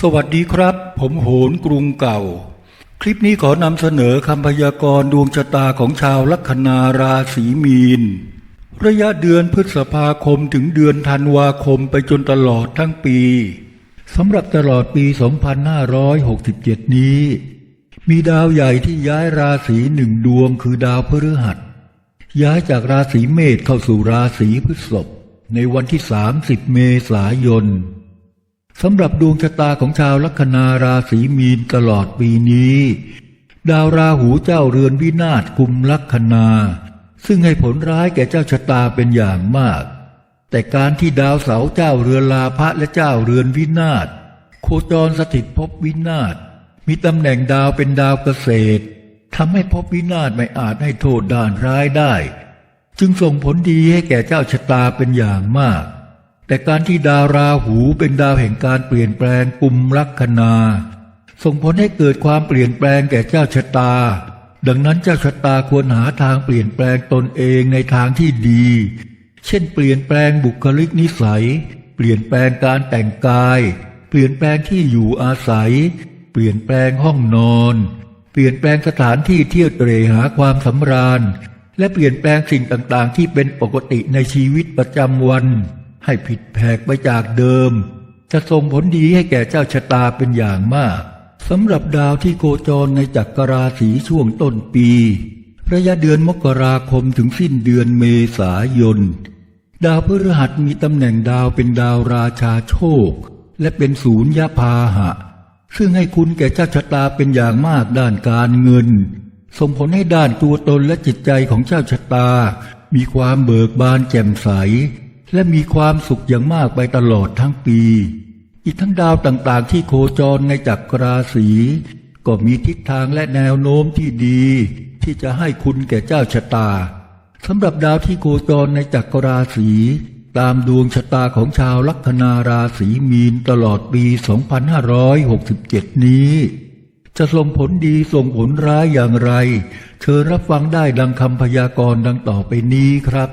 สวัสดีครับ ผมโหนกรุงเก่า คลิปนี้ขอนำเสนอคำพยากรณ์ดวงชะตาของชาวลัคนาราศีมีน ระยะเดือนพฤษภาคมถึงเดือนธันวาคมไปจนตลอดทั้งปีสำหรับตลอดปี 2567 นี้ มีดาวใหญ่ที่ย้ายราศีหนึ่งดวงคือดาวพฤหัส ย้ายจากราศีเมษเข้าสู่ราศีพฤษภในวันที่ 30 เมษายน สำหรับดวงชะตาของชาวลัคนาราศีมีนตลอดปีนี้ ดาวราหูเจ้าเรือนวินาศกุมลัคนา ซึ่งให้ผลร้ายแก่เจ้าชะตาเป็นอย่างมาก แต่การที่ดาวเสาร์เจ้าเรือนลาภะและเจ้าเรือนวินาศโคจรสถิตภพวินาศมีตำแหน่งดาวเป็นดาวเกษตรทำให้ภพวินาศไม่อาจให้โทษด้านร้ายได้ จึงส่งผลดีให้แก่เจ้าชะตาเป็นอย่างมาก แต่การที่ดาวราหูเป็นดาวแห่งการเปลี่ยนแปลงกุมลัคนา ส่งผลให้เกิดความเปลี่ยนแปลงแก่เจ้าชะตา ดังนั้นเจ้าชะตาควรหาทางเปลี่ยนแปลงตนเองในทางที่ดี เช่น เปลี่ยนแปลงบุคลิกนิสัย เปลี่ยนแปลงการแต่งกาย เปลี่ยนแปลงที่อยู่อาศัย เปลี่ยนแปลงห้องนอน เปลี่ยนแปลงสถานที่เที่ยวเตร่หาความสำราญ และเปลี่ยนแปลงสิ่งต่างๆ ที่เป็นปกติในชีวิตประจำวัน ให้ผิดแผกไปจากเดิม จะส่งผลดีให้แก่เจ้าชะตาเป็นอย่างมากสำหรับดาวที่โคจรในจักรราศีช่วงต้นปี ระยะเดือนมกราคมถึงสิ้นเดือนเมษายน ดาวพฤหัสมีตำแหน่งดาวเป็นดาวราชาโชค และเป็นศูนย์ยพาหะ ซึ่งให้คุณแก่เจ้าชะตาเป็นอย่างมากด้านการเงิน ส่งผลให้ด้านตัวตนและจิตใจของเจ้าชะตา มีความเบิกบานแจ่มใส และมีความสุขอย่างมากไปตลอดทั้งปี อีกทั้งดาวต่างๆ ที่โคจรในจักรราศี ก็มีทิศทางและแนวโน้มที่ดี ที่จะให้คุณแก่เจ้าชะตาสำหรับดาวที่โคจรในจักรราศี ตามดวงชะตาของชาวลัคนาราศีมีนตลอดปี 2567 นี้ จะส่งผลดีส่งผลร้ายอย่างไร เชิญรับฟังได้ดังคำพยากรณ์ดังต่อไปนี้ครับ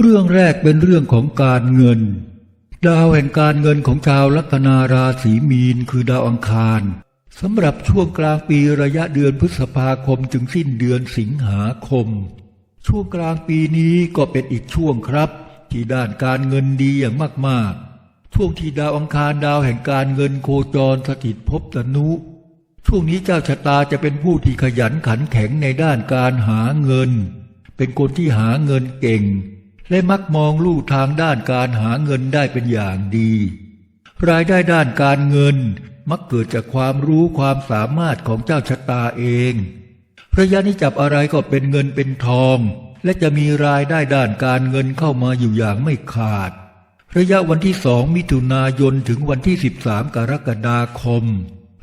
เรื่องแรกเป็นเรื่องของการเงิน ดาวแห่งการเงินของชาวลัคนาราศีมีนคือดาวอังคารสำหรับช่วงกลางปีระยะเดือนพฤษภาคมถึงสิ้นเดือนสิงหาคม ช่วงกลางปีนี้ก็เป็นอีกช่วงครับ ที่ด้านการเงินดีอย่างมากๆ ช่วงที่ดาวอังคารดาวแห่งการเงินโคจรสถิตภพตนุ ช่วงนี้เจ้าชะตาจะเป็นผู้ที่ขยันขันแข็งในด้านการหาเงิน เป็นคนที่หาเงินเก่ง และมักมองลู่ทางด้านการหาเงินได้เป็นอย่างดี รายได้ด้านการเงินมักเกิดจากความรู้ความสามารถของเจ้าชะตาเองระยะนี้จับอะไรก็เป็นเงินเป็นทอง และจะมีรายได้ด้านการเงินเข้ามาอยู่อย่างไม่ขาด ระยะวันที่สองมิถุนายนถึงวันที่ 13 กรกฎาคม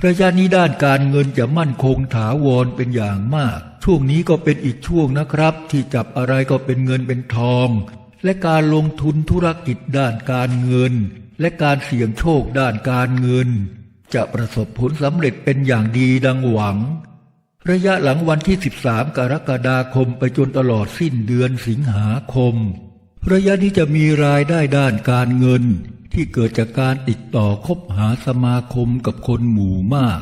ระยะนี้ด้านการเงินจะมั่นคงถาวรเป็นอย่างมาก ช่วงนี้ก็เป็นอีกช่วงนะครับ ที่จับอะไรก็เป็นเงินเป็นทอง และการลงทุนธุรกิจด้านการเงิน และการเสี่ยงโชคด้านการเงิน จะประสบผลสำเร็จเป็นอย่างดีดังหวัง ระยะหลังวันที่ 13 กรกฎาคมไปจนตลอดสิ้นเดือนสิงหาคม ระยะนี้จะมีรายได้ด้านการเงิน ที่เกิดจากการติดต่อคบหาสมาคมกับคนหมู่มาก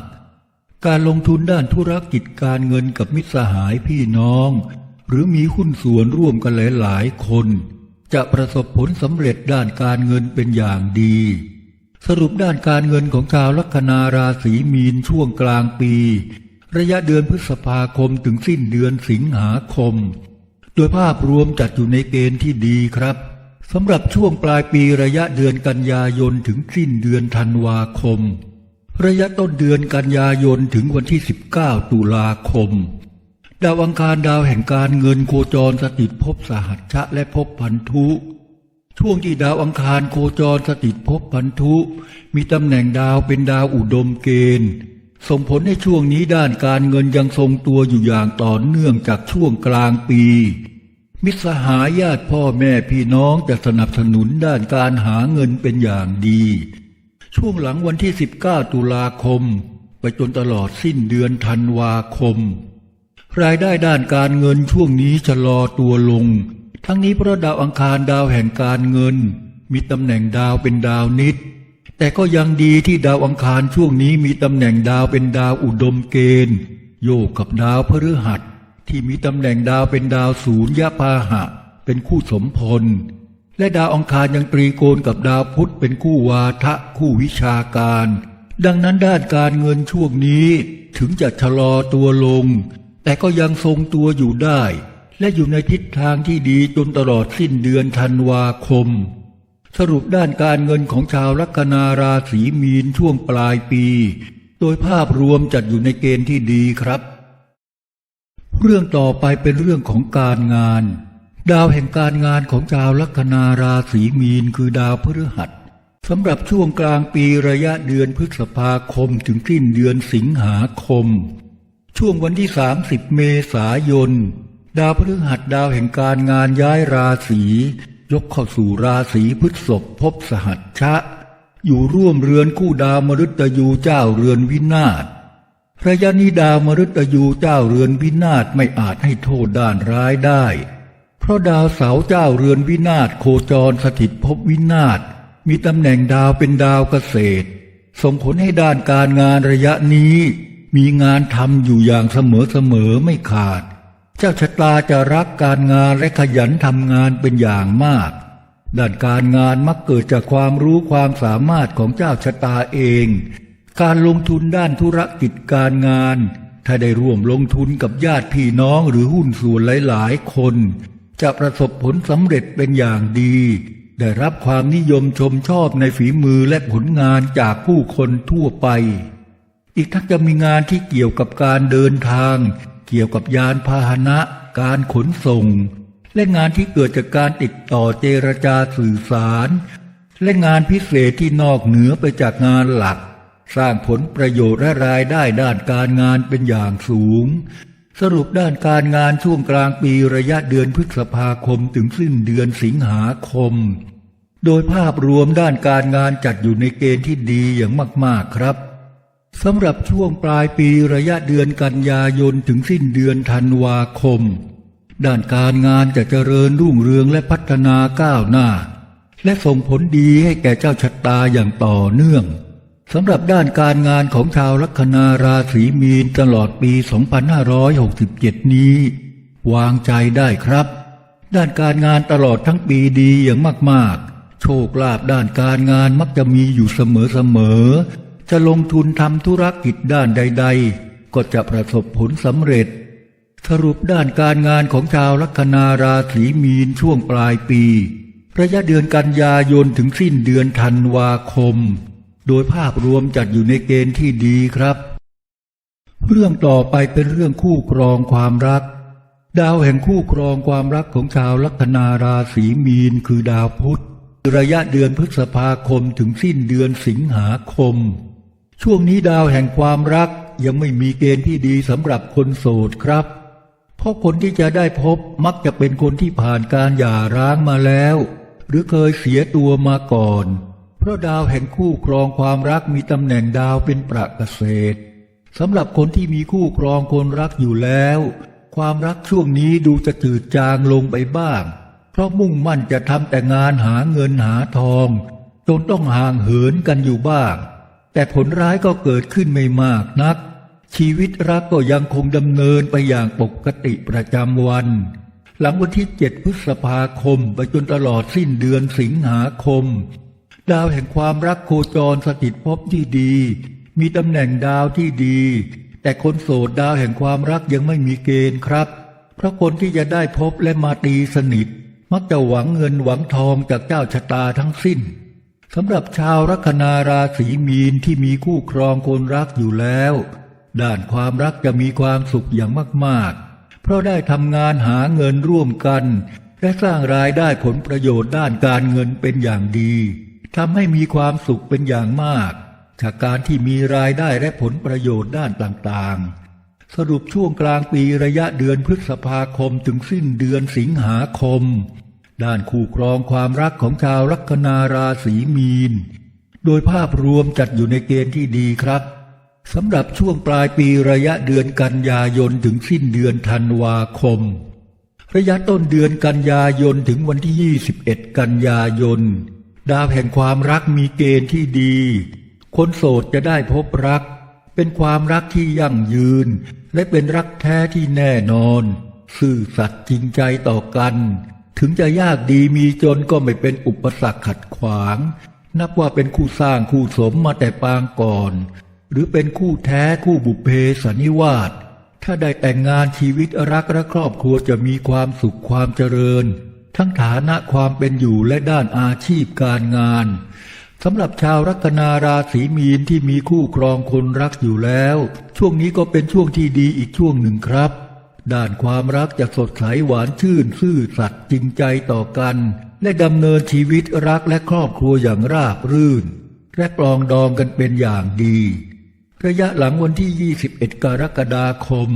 การลงทุนด้านธุรกิจการเงินกับมิตรสหายพี่น้อง หรือมีหุ้นส่วนร่วมกันหลายๆคน จะประสบผลสำเร็จด้านการเงินเป็นอย่างดี สรุปด้านการเงินของชาวลัคนาราศีมีนช่วงกลางปี ระยะเดือนพฤษภาคมถึงสิ้นเดือนสิงหาคม โดยภาพรวมจัดอยู่ในเกณฑ์ที่ดีครับสำหรับช่วงปลายปีระยะเดือนกันยายนถึงสิ้นเดือนธันวาคม ระยะต้นเดือนกันยายนถึงวันที่ 19 ตุลาคม ดาวอังคารดาวแห่งการเงินโคจรสถิตภพสหัชชะและภพพันธุ ช่วงที่ดาวอังคารโคจรสถิตภพพันธุ มีตำแหน่งดาวเป็นดาวอุดมเกณฑ์ ส่งผลให้ช่วงนี้ด้านการเงินยังทรงตัวอยู่อย่างต่อเนื่องจากช่วงกลางปี มิตรสหายญาติพ่อแม่พี่น้องจะสนับสนุนด้านการหาเงินเป็นอย่างดี ช่วงหลังวันที่ 19 ตุลาคม ไปจนตลอดสิ้นเดือนธันวาคม รายได้ด้านการเงินช่วงนี้ชะลอตัวลง ทั้งนี้เพราะดาวอังคารดาวแห่งการเงิน มีตำแหน่งดาวเป็นดาวนิด แต่ก็ยังดีที่ดาวอังคารช่วงนี้มีตำแหน่งดาวเป็นดาวอุดมเกณฑ์ โยกกับดาวพฤหัสที่มีตำแหน่งดาวเป็นดาวศูนย์ยะพาหะ เป็นคู่สมพล และดาวอังคารยังตรีโกณกับดาวพุธเป็นคู่วาทะคู่วิชาการ ดังนั้นด้านการเงินช่วงนี้ถึงจะชะลอตัวลง แต่ก็ยังทรงตัวอยู่ได้ และอยู่ในทิศทางที่ดีจนตลอดสิ้นเดือนธันวาคม สรุปด้านการเงินของชาวลัคนาราศีมีนช่วงปลายปี โดยภาพรวมจัดอยู่ในเกณฑ์ที่ดีครับ เรื่องต่อไปเป็นเรื่องของการงาน ดาวแห่งการงานของชาวลัคนาราศีมีนคือดาวพฤหัสสำหรับช่วงกลางปีระยะเดือนพฤษภาคมถึงสิ้นเดือนสิงหาคม ช่วงวันที่ 30 เมษายน ดาวพฤหัสดาวแห่งการงานย้ายราศียกเข้าสู่ราศีพฤษภพบสหัชชะ อยู่ร่วมเรือนคู่ดาวมฤตยูเจ้าเรือนวินาศระยะนี้ดาวมฤตยูเจ้าเรือนวินาศไม่อาจให้โทษด้านร้ายได้ เพราะดาวเสาเจ้าเรือนวินาศโคจรสถิตภพวินาศมีตำแหน่งดาวเป็นดาวเกษตร ส่งผลให้ด้านการงานระยะนี้ มีงานทำอยู่อย่างเสมอๆไม่ขาด เจ้าชะตาจะรักการงานและขยันทำงานเป็นอย่างมาก ด้านการงานมักเกิดจากความรู้ความสามารถของเจ้าชะตาเอง การลงทุนด้านธุรกิจการงาน ถ้าได้ร่วมลงทุนกับญาติพี่น้องหรือหุ้นส่วนหลาย ๆ คน จะประสบผลสำเร็จเป็นอย่างดี ได้รับความนิยมชมชอบในฝีมือและผลงานจากผู้คนทั่วไป อีกทั้งจะมีงานที่เกี่ยวกับการเดินทาง เกี่ยวกับยานพาหนะ การขนส่ง และงานที่เกิดจากการติดต่อเจรจาสื่อสาร และงานพิเศษที่นอกเหนือไปจากงานหลัก สร้างผลประโยชน์และรายได้ด้านการงานเป็นอย่างสูง สรุปด้านการงานช่วงกลางปีระยะเดือนพฤษภาคมถึงสิ้นเดือนสิงหาคม โดยภาพรวมด้านการงานจัดอยู่ในเกณฑ์ที่ดีอย่างมากๆครับสำหรับช่วงปลายปีระยะเดือนกันยายนถึงสิ้นเดือนธันวาคม ด้านการงานจะเจริญรุ่งเรืองและพัฒนาก้าวหน้า และส่งผลดีให้แก่เจ้าชะตาอย่างต่อเนื่อง สำหรับด้านการงานของชาวลัคนาราศีมีนตลอดปี 2567 นี้ วางใจได้ครับ ด้านการงานตลอดทั้งปีดีอย่างมากๆ โชคลาภด้านการงานมักจะมีอยู่เสมอๆ จะลงทุนทำธุรกิจด้านใด ๆ ก็จะประสบผลสำเร็จ สรุปด้านการงานของชาวลัคนาราศีมีนช่วงปลายปี ระยะเดือนกันยายนถึงสิ้นเดือนธันวาคม โดยภาพรวมจัดอยู่ในเกณฑ์ที่ดีครับ เรื่องต่อไปเป็นเรื่องคู่ครองความรัก ดาวแห่งคู่ครองความรักของชาวลัคนาราศีมีนคือดาวพุธระยะเดือนพฤษภาคมถึงสิ้นเดือนสิงหาคม ช่วงนี้ดาวแห่งความรักยังไม่มีเกณฑ์ที่ดีสำหรับคนโสดครับ เพราะคนที่จะได้พบมักจะเป็นคนที่ผ่านการหย่าร้างมาแล้ว หรือเคยเสียตัวมาก่อน เพราะดาวแห่งคู่ครองความรักมีตำแหน่งดาวเป็นประเกษตรสำหรับคนที่มีคู่ครองคนรักอยู่แล้ว ความรักช่วงนี้ดูจะจืดจางลงไปบ้าง เพราะมุ่งมั่นจะทำแต่งานหาเงินหาทองจนต้องห่างเหินกันอยู่บ้าง แต่ผลร้ายก็เกิดขึ้นไม่มากนัก ชีวิตรักก็ยังคงดำเนินไปอย่างปกติประจำวัน หลังวันที่เจ็ดพฤษภาคม ไปจนตลอดสิ้นเดือนสิงหาคม ดาวแห่งความรักโคจรสถิตภพที่ดี มีตำแหน่งดาวที่ดี แต่คนโสดดาวแห่งความรักยังไม่มีเกณฑ์ครับ เพราะคนที่จะได้พบและมาตีสนิท มักจะหวังเงินหวังทองจากเจ้าชะตาทั้งสิ้นสำหรับชาวลัคนาราศีมีนที่มีคู่ครองคนรักอยู่แล้ว ด้านความรักจะมีความสุขอย่างมากๆ เพราะได้ทำงานหาเงินร่วมกัน และสร้างรายได้ผลประโยชน์ด้านการเงินเป็นอย่างดี ทำให้มีความสุขเป็นอย่างมาก จากการที่มีรายได้และผลประโยชน์ด้านต่างๆ สรุปช่วงกลางปีระยะเดือนพฤษภาคมถึงสิ้นเดือนสิงหาคม ด้านคู่ครองความรักของชาวลัคนาราศีมีน โดยภาพรวมจัดอยู่ในเกณฑ์ที่ดีครับสำหรับช่วงปลายปีระยะเดือนกันยายนถึงสิ้นเดือนธันวาคม ระยะต้นเดือนกันยายนถึงวันที่ 21 กันยายน ดาวแห่งความรักมีเกณฑ์ที่ดี คนโสดจะได้พบรัก เป็นความรักที่ยั่งยืน และเป็นรักแท้ที่แน่นอน ซื่อสัตย์จริงใจต่อกัน ถึงจะยากดีมีจนก็ไม่เป็นอุปสรรคขัดขวาง นับว่าเป็นคู่สร้างคู่สมมาแต่ปางก่อน หรือเป็นคู่แท้คู่บุพเพสันนิวาสถ้าได้แต่งงานชีวิตรักและครอบครัวจะมีความสุขความเจริญ ทั้งฐานะความเป็นอยู่และด้านอาชีพการงานสำหรับชาวลัคนาราศีมีนที่มีคู่ครองคนรักอยู่แล้ว ช่วงนี้ก็เป็นช่วงที่ดีอีกช่วงหนึ่งครับ ด้านความรักจะสดใสหวานชื่น ซื่อสัตย์จริงใจต่อกัน และดำเนินชีวิตรักและครอบครัวอย่างราบรื่น และปลองดองกันเป็นอย่างดี ระยะหลังวันที่ 21 กรกฎาคม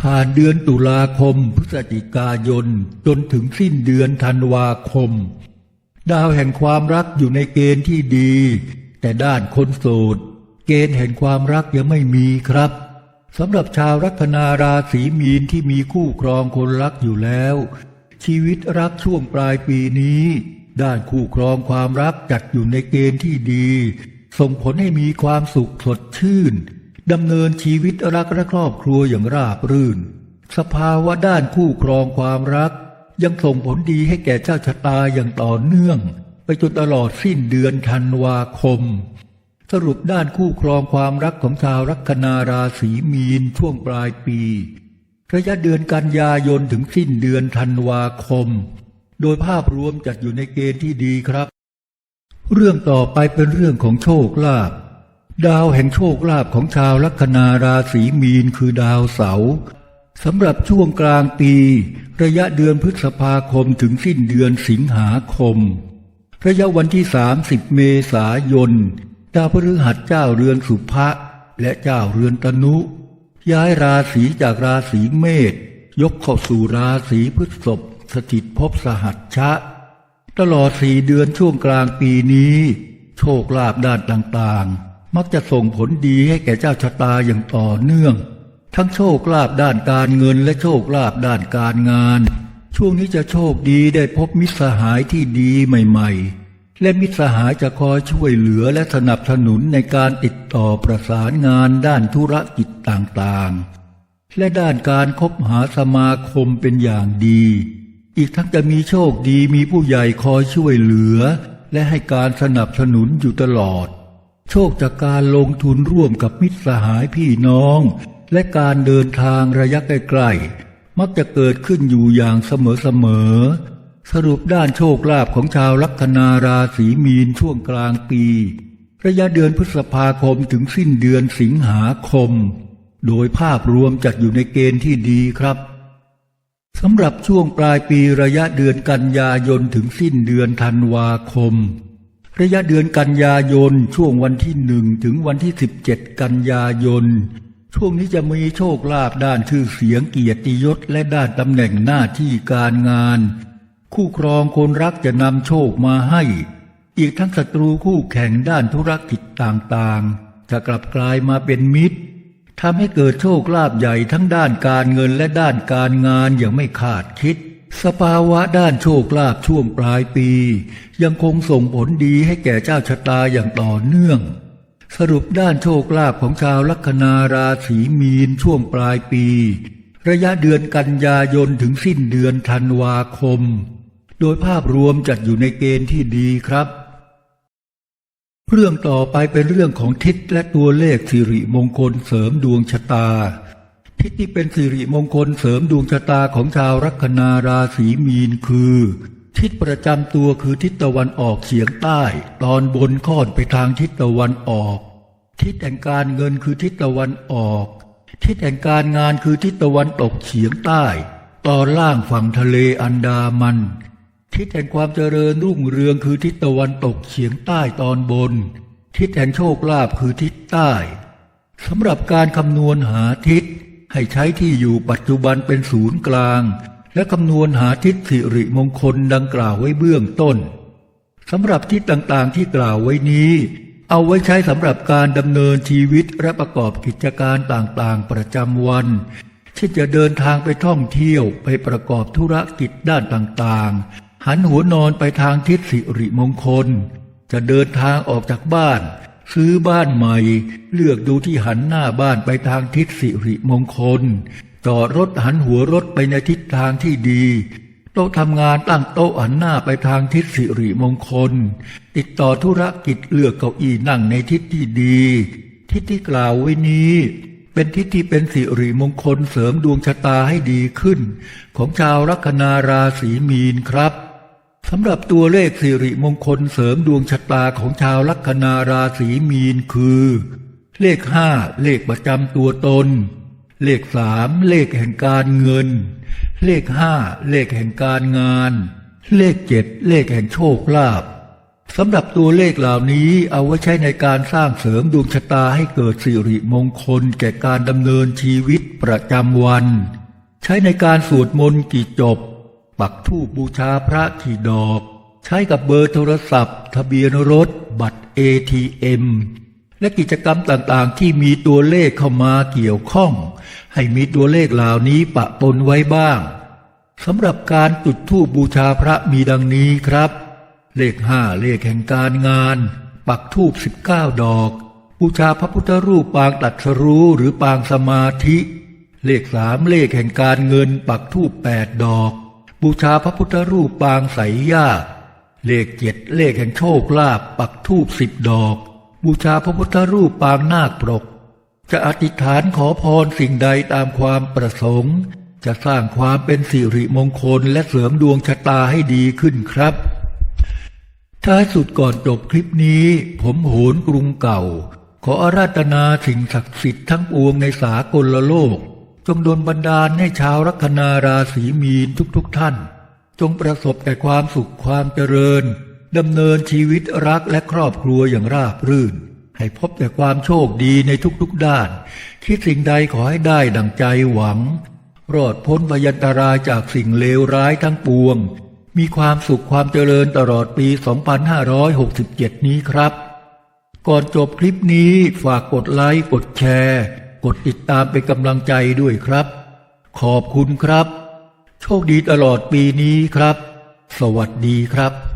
ผ่านเดือนตุลาคมพฤศจิกายนจนถึงสิ้นเดือนธันวาคม ดาวแห่งความรักอยู่ในเกณฑ์ที่ดี แต่ด้านคนโสด เกณฑ์แห่งความรักยังไม่มีครับสำหรับชาวลัคนาราศีมีนที่มีคู่ครองคนรักอยู่แล้ว ชีวิตรักช่วงปลายปีนี้ ด้านคู่ครองความรักจัดอยู่ในเกณฑ์ที่ดี ส่งผลให้มีความสุขสดชื่น ดำเนินชีวิตรักและครอบครัวอย่างราบรื่น สภาวะด้านคู่ครองความรัก ยังส่งผลดีให้แก่เจ้าชะตาอย่างต่อเนื่อง ไปจนตลอดสิ้นเดือนธันวาคม สรุปด้านคู่ครองความรักของชาวลัคนาราศีมีนช่วงปลายปี ระยะเดือนกันยายนถึงสิ้นเดือนธันวาคม โดยภาพรวมจัดอยู่ในเกณฑ์ที่ดีครับ เรื่องต่อไปเป็นเรื่องของโชคลาภ ดาวแห่งโชคลาภของชาวลัคนาราศีมีนคือดาวเสาร์สำหรับช่วงกลางปี ระยะเดือนพฤษภาคมถึงสิ้นเดือนสิงหาคม ระยะวันที่ 30 เมษายนดาวพฤหัสเจ้าเรือนสุภะและเจ้าเรือนตนุ ย้ายราศีจากราศีเมษยกเข้าสู่ราศีพฤษภสถิตภพสหัชชะ ตลอดสี่เดือนช่วงกลางปีนี้ โชคลาภด้านต่างๆ มักจะส่งผลดีให้แก่เจ้าชะตาอย่างต่อเนื่อง ทั้งโชคลาภด้านการเงินและโชคลาภด้านการงาน ช่วงนี้จะโชคดีได้พบมิตรสหายที่ดีใหม่ ๆ และมิตรสหายจะคอยช่วยเหลือและสนับสนุนในการติดต่อประสานงานด้านธุรกิจต่างๆ และด้านการคบหาสมาคมเป็นอย่างดี อีกทั้งจะมีโชคดีมีผู้ใหญ่คอยช่วยเหลือ และให้การสนับสนุนอยู่ตลอด โชคจากการลงทุนร่วมกับมิตรสหายพี่น้อง และการเดินทางระยะใกล้ๆมักจะเกิดขึ้นอยู่อย่างเสมอๆสรุปด้านโชคลาภของชาวลัคนาราศีมีนช่วงกลางปี ระยะเดือนพฤษภาคมถึงสิ้นเดือนสิงหาคม โดยภาพรวมจัดอยู่ในเกณฑ์ที่ดีครับสำหรับช่วงปลายปีระยะเดือนกันยายนถึงสิ้นเดือนธันวาคม ระยะเดือนกันยายนช่วงวันที่หนึ่งถึงวันที่สิบเจ็ดกันยายน ช่วงนี้จะมีโชคลาภด้านชื่อเสียงเกียรติยศและด้านตำแหน่งหน้าที่การงาน คู่ครองคนรักจะนำโชคมาให้ อีกทั้งศัตรูคู่แข่งด้านธุรกิจต่างๆ จะกลับกลายมาเป็นมิตรทำให้เกิดโชคลาภใหญ่ทั้งด้านการเงินและด้านการงานอย่างไม่คาดคิด สภาวะด้านโชคลาภช่วงปลายปี ยังคงส่งผลดีให้แก่เจ้าชะตาอย่างต่อเนื่อง สรุปด้านโชคลาภของชาวลัคนาราศีมีนช่วงปลายปี ระยะเดือนกันยายนถึงสิ้นเดือนธันวาคม โดยภาพรวมจัดอยู่ในเกณฑ์ที่ดีครับ เรื่องต่อไปเป็นเรื่องของทิศและตัวเลขสิริมงคลเสริมดวงชะตา ทิศที่เป็นสิริมงคลเสริมดวงชะตาของชาวลัคนาราศีมีนคือ ทิศประจำตัวคือทิศตะวันออกเฉียงใต้ ตอนบนค่อนไปทางทิศตะวันออก ทิศแห่งการเงินคือทิศตะวันออก ทิศแห่งการงานคือทิศตะวันตกเฉียงใต้ ตอนล่างฝั่งทะเลอันดามัน ทิศแห่งความเจริญรุ่งเรืองคือทิศตะวันตกเฉียงใต้ตอนบน ทิศแห่งโชคลาภคือทิศใต้สำหรับการคำนวณหาทิศ ให้ใช้ที่อยู่ปัจจุบันเป็นศูนย์กลาง และคำนวณหาทิศสิริมงคลดังกล่าวไว้เบื้องต้นสำหรับทิศต่างๆที่กล่าวไว้นี้ เอาไว้ใช้สำหรับการดำเนินชีวิตและประกอบกิจการต่างๆ ประจำวันเช่นจะเดินทางไปท่องเที่ยวไปประกอบธุรกิจด้านต่างๆ หันหัวนอนไปทางทิศสิริมงคล จะเดินทางออกจากบ้าน ซื้อบ้านใหม่ เลือกดูที่หันหน้าบ้านไปทางทิศสิริมงคลจอรถหันหัวรถไปในทิศทางที่ดีโต๊ะทำงานตั้งโต๊ะหันหน้าไปทางทิศสิริมงคล ติดต่อธุรกิจเลือกเก้าอี้นั่งในทิศที่ดี ทิศที่กล่าวไว้นี้เป็นทิศที่เป็นสิริมงคลเสริมดวงชะตาให้ดีขึ้น ของชาวลัคนาราศีมีนครับ สำหรับตัวเลขสิริมงคลเสริมดวงชะตาของชาวลัคนาราศีมีนคือ เลขห้าเลขประจำตัวตน เลขสามเลขแห่งการเงิน เลขห้าเลขแห่งการงาน เลขเจ็ดเลขแห่งโชคลาภสำหรับตัวเลขเหล่านี้เอาไว้ใช้ในการสร้างเสริมดวงชะตาให้เกิดสิริมงคลแก่การดำเนินชีวิตประจำวัน ใช้ในการสวดมนต์กี่จบ ปักธูปบูชาพระกี่ดอก ใช้กับเบอร์โทรศัพท์ ทะเบียนรถ บัตร ATM และกิจกรรมต่างๆ ที่มีตัวเลขเข้ามาเกี่ยวข้อง ให้มีตัวเลขเหล่านี้ปะปนไว้บ้างสำหรับการจุดธูปบูชาพระมีดังนี้ครับ เลขห้าเลขแห่งการงาน ปักธูปสิบเก้าดอก บูชาพระพุทธรูปปางตัดสรู้หรือปางสมาธิ เลขสามเลขแห่งการเงินปักธูปแปดดอก บูชาพระพุทธรูปปางใสยาติเลขเจ็ดเลขแห่งโชคลาภปักธูปสิบดอก บูชาพระพุทธรูปปางนาคปรก จะอธิษฐานขอพรสิ่งใดตามความประสงค์ จะสร้างความเป็นสิริมงคลและเสริมดวงชะตาให้ดีขึ้นครับท้ายสุดก่อนจบคลิปนี้ ผมโหนกรุงเก่า ขออาราธนาสิ่งศักดิ์สิทธิ์ทั้งปวงในสากลโลก จงดลบันดาลให้ชาวลัคนาราศีมีนทุกๆทท่าน จงประสบแต่ความสุขความเจริญดำเนินชีวิตรักและครอบครัวอย่างราบรื่น ให้พบแต่ความโชคดีในทุกๆด้าน คิดสิ่งใดขอให้ได้ดังใจหวัง รอดพ้นพยันตรายจากสิ่งเลวร้ายทั้งปวง มีความสุขความเจริญตลอดปี 2567 นี้ครับ ก่อนจบคลิปนี้ฝากกดไลค์กดแชร์ กดติดตามเป็นกำลังใจด้วยครับ ขอบคุณครับ โชคดีตลอดปีนี้ครับ สวัสดีครับ